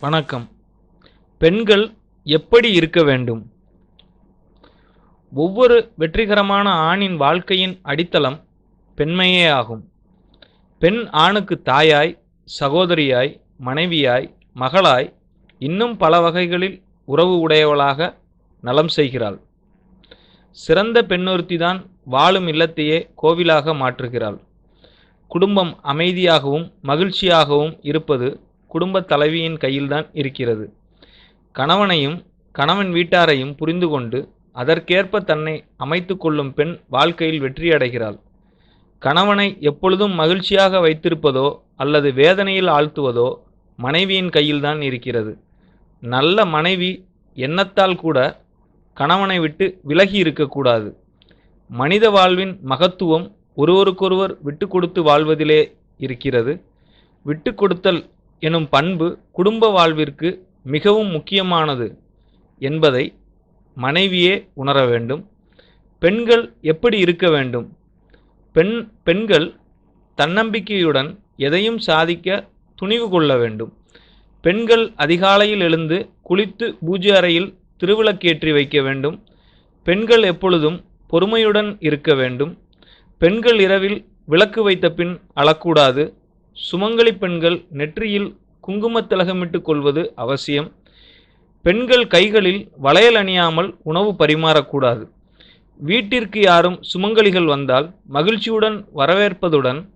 வணக்கம். பெண்கள் எப்படி இருக்க வேண்டும்? ஒவ்வொரு வெற்றிகரமான ஆணின் வாழ்க்கையின் அடித்தளம் பெண்மையே ஆகும். பெண் ஆணுக்கு தாயாய் சகோதரியாய் மனைவியாய் மகளாய் இன்னும் பல வகைகளில் உறவு உடையவளாக நலம் செய்கிறாள். சிறந்த பெண்ணொருத்திதான் வாழும் இல்லத்தையே கோவிலாக மாற்றுகிறாள். குடும்பம் அமைதியாகவும் மகிழ்ச்சியாகவும் இருப்பது குடும்பத் தலைவியின் கையில்தான் இருக்கிறது. கணவனையும் கணவன் வீட்டாரையும் புரிந்து கொண்டு அதற்கேற்ப தன்னை அமைத்து கொள்ளும் பெண் வாழ்க்கையில் வெற்றியடைகிறாள் கணவனை எப்பொழுதும் மகிழ்ச்சியாக வைத்திருப்பதோ அல்லது வேதனையில் ஆழ்த்துவதோ மனைவியின் கையில்தான் இருக்கிறது. நல்ல மனைவி எண்ணத்தால் கூட கணவனை விட்டு விலகி இருக்கக்கூடாது. மனித வாழ்வின் மகத்துவம் ஒருவருக்கொருவர் விட்டு கொடுத்து வாழ்வதிலே இருக்கிறது. விட்டு கொடுத்தல் எனும் பண்பு குடும்ப வாழ்விற்கு மிகவும் முக்கியமானது என்பதை மனைவியே உணர வேண்டும். பெண்கள் எப்படி இருக்க வேண்டும்? பெண் பெண்கள் தன்னம்பிக்கையுடன் எதையும் சாதிக்க துணிவு கொள்ள வேண்டும். பெண்கள் அதிகாலையில் எழுந்து குளித்து பூஜை அறையில் திருவிளக்கேற்றி வைக்க வேண்டும். பெண்கள் எப்பொழுதும் பொறுமையுடன் இருக்க வேண்டும். பெண்கள் இரவில் விளக்கு வைத்த பின் அழக்கூடாது. சுமங்கலி பெண்கள் நெற்றியில் குங்குமத் கொள்வது அவசியம். பெண்கள் கைகளில் வளையல் அணியாமல் உணவு பரிமாறக்கூடாது. வீட்டிற்கு யாரும் சுமங்கலிகள் வந்தால் மகிழ்ச்சியுடன் வரவேற்பதுடன்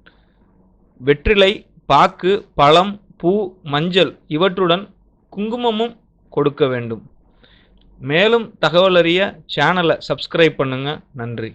வெற்றிலை பாக்கு பழம் பூ மஞ்சள் இவற்றுடன் குங்குமமும் கொடுக்க வேண்டும். மேலும் தகவலறிய சேனலை சப்ஸ்கிரைப் பண்ணுங்கள் நன்றி.